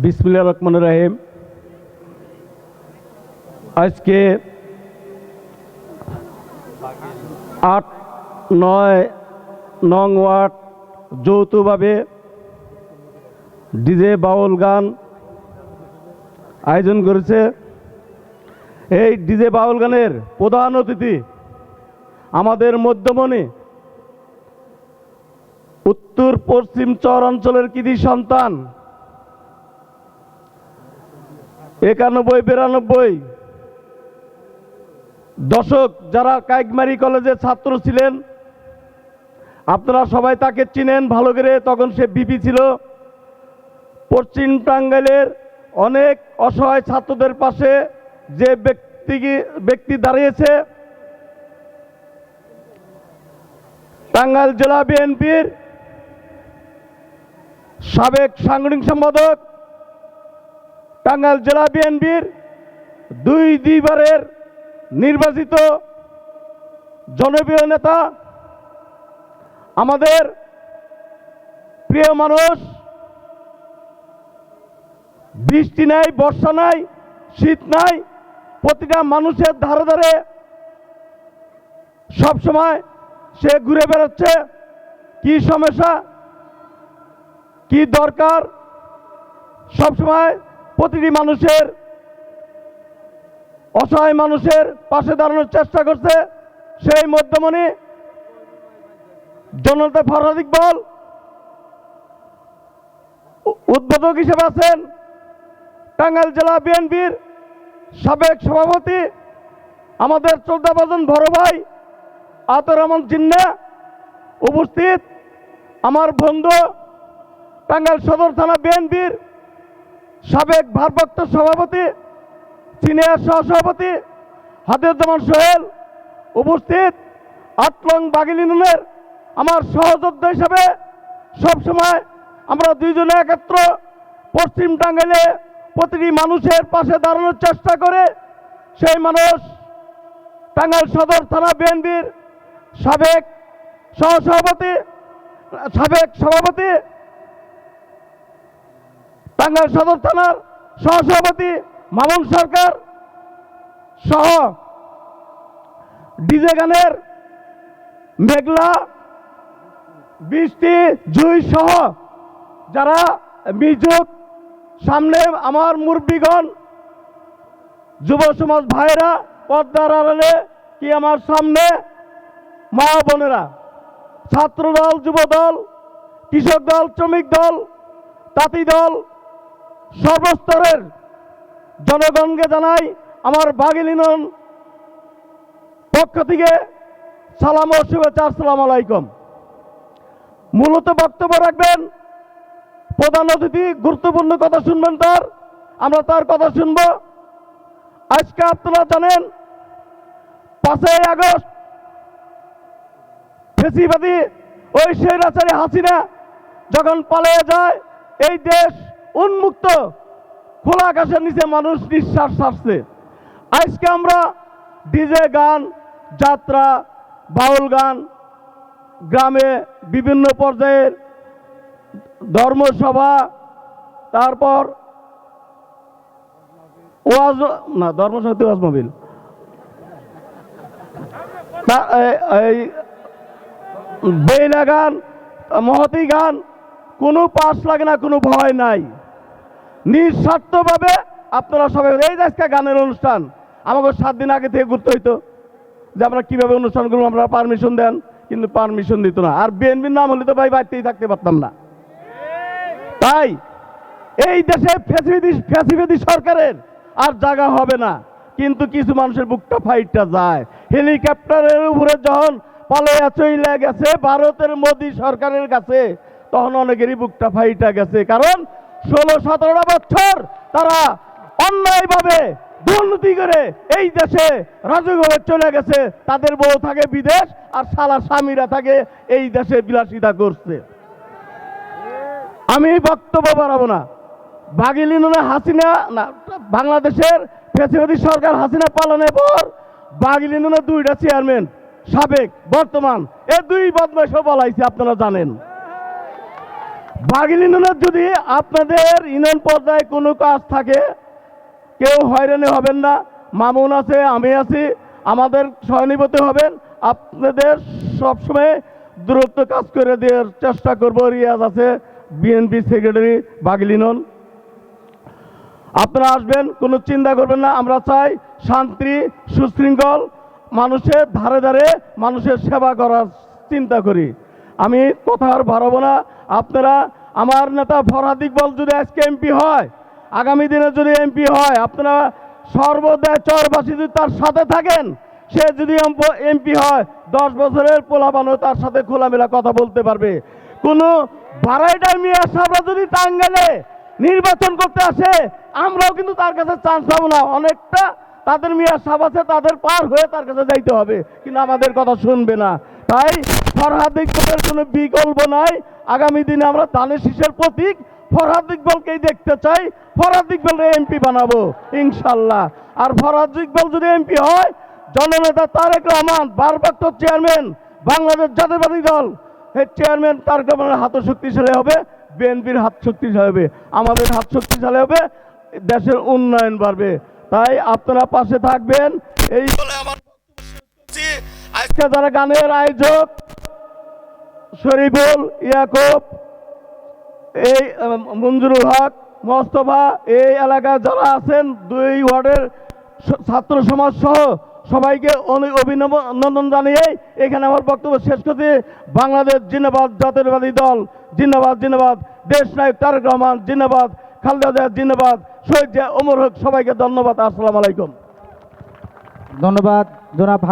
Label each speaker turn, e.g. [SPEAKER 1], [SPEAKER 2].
[SPEAKER 1] বিসমিল্লা রহমান রাহিম। আজকে আট, নয়, নং ওয়ার্ড যৌথভাবে ডিজে বাউল গান আয়োজন করেছে। এই ডিজে বাউল গানের প্রধান অতিথি আমাদের মধ্যমণি, উত্তর পশ্চিম চর অঞ্চলের কৃতি সন্তান একানব্বই, বিরানব্বই। দশক যারা কাইকমারি কলেজের ছাত্র ছিলেন, আপনারা সবাই তাকে চিনেন ভালো করে, তখন সে বিপি ছিল। পশ্চিম টাঙ্গাইলের অনেক অসহায় ছাত্রদের পাশে যে ব্যক্তি ব্যক্তি দাঁড়িয়েছে, টাঙ্গাইল জেলা বিএনপির সাবেক সাংগঠনিক সম্পাদক টাঙ্গাইল জেলা বিএনপির দুই দুইবারের নির্বাচিত জনপ্রিয় নেতা, আমাদের প্রিয় মানুষ, বৃষ্টি নাই, বর্ষা নাই, শীত নাই, প্রতিটা মানুষের ধারে ধারে সব সময় সে ঘুরে বেড়াচ্ছে। কি সমস্যা? কি দরকার? সব সময় প্রতিটি মানুষের, অসহায় মানুষের পাশে দাঁড়ানোর চেষ্টা করছে সেই মধ্যমণি জনতা ফরহাদ ইকবাল উদ্বোধক হিসেবে আছেন টাঙ্গাইল জেলা বিএনপির সাবেক সভাপতি, আমাদের চৌদ্দাবাজন বড় ভাই আতর রহমান জিন্না উপস্থিত। আমার বন্ধু টাঙ্গাইল সদর থানা বিএনপির সাবেক ভারপ্রাপ্ত সভাপতি, সিনিয়র সহসভাপতি হাতেজ্জামান সোহেল উপস্থিত। আটলং বাগিলিনের আমার সহযোদ্ধা হিসাবে সবসময় আমরা দুইজনে একত্র পশ্চিম টাঙ্গাইলে প্রতিটি মানুষের পাশে দাঁড়ানোর চেষ্টা করে সেই মানুষ টাঙ্গাইল সদর থানা বিএনপির সাবেক সহসভাপতি, সাবেক সভাপতি টাঙ্গাইল সদর থানার সহসভাপতি মামুন সরকার সহ ডিজে গানের মেঘলা, বৃষ্টি, জুই সহ যারা মিজুক সামনে আমার মুরব্বীগণ যুব সমাজ ভাইরা পদ্মার আড়ালে কি আমার সামনে? মা বোনেরা ছাত্র দল যুব দল কৃষক দল, শ্রমিক দল, তাঁতি দল সর্বস্তরের জনগণকে জানাই আমার বাগিলিনন পক্ষ থেকে সালাম ও শুভেচ্ছা, আসসালাম আলাইকুম। মূলত বক্তব্য রাখবেন, প্রধান অতিথি, গুরুত্বপূর্ণ কথা শুনবেন তার, আমরা তার কথা শুনব। আজকে আপনারা জানেন, পাঁচই আগস্ট ফেসিবাদী ওই স্বৈরাচারী হাসিনা যখন পালিয়ে যায়, এই দেশ উন্মুক্ত খোলা আকাশের নিচে মানুষ নিঃশ্বাস ছাড়ছে। আজকে আমরা ডিজে গান, যাত্রা, বাউল গান, গ্রামে বিভিন্ন পর্যায়ের ধর্মসভা, তারপর ওয়াজ, না ধর্মসভা ওয়াজ মোবিল এই গান, মহতি গান, কোনো পাশ লাগে না, কোনো ভয় নাই। নিঃস্বার্থভাবে আপনারা সবাই এই আজকে গানের অনুষ্ঠান, আমাকে সাত দিন আগে থেকে ঘুরতে হইতো যে আমরা কীভাবে অনুষ্ঠান করব, আমরা পারমিশন দেন। কিন্তু পারমিশন দিত না। আর বিএনপির নাম হলে তো ভাই বাড়িতেই থাকতে পারতাম না। তাই এই দেশে ফ্যাসিলিটি ফ্যাসিলিটি সরকারের আর জায়গা হবে না। কিন্তু কিছু মানুষের বুকটা ফাইটটা যায়। হেলিকপ্টারের উপরে যখন পালাইয়া চইলা গেছে, ভারতের মোদী সরকারের কাছে, তখন অনেকেরই বুকটা ফাইটা গেছে। কারণ ষোলো, সতেরোটা বছর তারা অন্যায়ভাবে দুর্নীতি করে এই দেশে রাজুভাবে চলে গেছে। তাদের বউ থাকে বিদেশ আর সালা স্বামীরা থাকে এই দেশে বিলাসিতা করছে। আমি বক্তব্য বাড়াবো না। বাগিলিনে হাসিনা না, বাংলাদেশের ফেসিবাদী সরকার হাসিনা পালনের পর বাগিলিনে দুইটা চেয়ারম্যান সাবেক, বর্তমান, এ দুই বদমাইশও বলাইছে, আপনারা জানেন। বাগিলিনের যদি আপনাদের ইউনিয়ন পর্যায়ে কোনো কাজ থাকে, কেউ হয়রানি হবেন না। মামুন আছে, আমি আছি, আমাদের সহানুভূতি হবেন। আপনাদের সবসময় দূরত্ব কাজ করে দেওয়ার চেষ্টা করব। রিয়াজ আছে, বিএনপি সেক্রেটারি বাগলিনন আপনারা আসবেন, কোনো চিন্তা করবেন না। আমরা চাই শান্তি, সুশৃঙ্খল, মানুষের ধারে ধারে মানুষের সেবা করার চিন্তা করি। আমি কথা আর বাড়াবো না। আপনারা আমার নেতা ফরহাদ ইকবল যদি আজকে এমপি হয়, আগামী দিনে যদি এমপি হয়, আপনারা সর্বদা চরবাসী যদি তার সাথে থাকেন, সে যদি এমপি হয়, দশ বছরের পোলাপানো তার সাথে খোলামেলা কথা বলতে পারবে। কোনো বারাইডার মিয়া সাহরা যদি টাঙ্গালে নির্বাচন করতে আসে, আমরাও কিন্তু তার কাছে চান্স পাবো না। অনেকটা তাদের মিয়া সাহেব আছে, তাদের পার হয়ে তার কাছে যাইতে হবে। কিন্তু আমাদের কথা শুনবে না। তাই ফরহাদ ইকবলের কোনো বিকল্প নাই। আগামী দিনে আমরা ধানের শীষের প্রতীক ফরহাদ ইকবলকেই দেখতে চাই। ফরহাদ ইকবলের এমপি বানাবো, ইনশাল্লাহ। আর ফরহাদ ইকবল যদি এমপি হয়, জননেতা তারেক রহমান, ভারপ্রাপ্ত চেয়ারম্যান, বাংলাদেশ জাতীয়বাদী দল, এই চেয়ারম্যান তারেক রহমানের হাত শক্তিশালী হবে, বিএনপির হাত শক্তিশালী হবে, আমাদের হাত শক্তিশালী হবে, দেশের উন্নয়ন বাড়বে। তাই আপনারা পাশে থাকবেন, এই বলে আজকে যারা গানের আয়োজক, শরীফুল, ইয়াকুব, এই মঞ্জুরুল হক, মোস্তফা, এই এলাকায় যারা আছেন, দুই ওয়ার্ডের ছাত্র সমাজ সহ সবাইকে অভিনন্দন জানিয়ে এখানে আমার বক্তব্য শেষ করছি। বাংলাদেশ জিন্দাবাদ জাতীয়বাদী দল, জিন্দাবাদ জিন্দাবাদ। দেশ নায়ক তারেক রহমান, জিন্দাবাদ। খালেদা জিয়া, জিন্দাবাদ। শহীদ জিয়া, ওমর হক, সবাইকে ধন্যবাদ। আসসালামু আলাইকুম।
[SPEAKER 2] ধন্যবাদ। জনাব